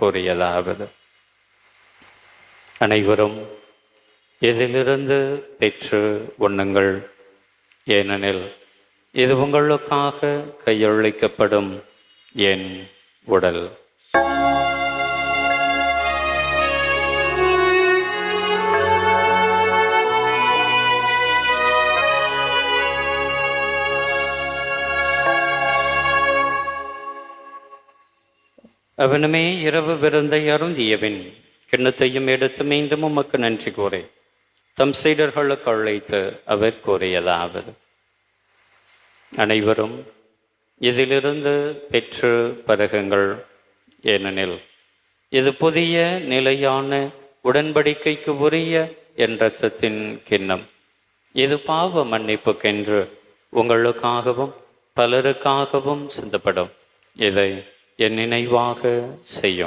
கூறியதாவது. அனைவரும் இதிலிருந்து பெற்று உண்ணுங்கள். ஏனெனில் இது உங்களுக்காக கையொழிக்கப்படும் என் உடல். அவனுமே இரவு விருந்தை அருந்தியவின் கிண்ணத்தையும் எடுத்து மீண்டும் உமக்கு நன்றி கூறி தம் சீடர்களுக்கு அழைத்து அவர் கூறியதாவது. அனைவரும் இதிலிருந்து பெற்று பருகுங்கள். ஏனெனில் இது புதிய நிலையான உடன்படிக்கைக்கு உரிய என் ரத்தத்தின் கிண்ணம். இது பாவ மன்னிப்புக்கென்று உங்களுக்காகவும் பலருக்காகவும் சிந்தப்படும். இதை என் நினைவாக செய்யும்.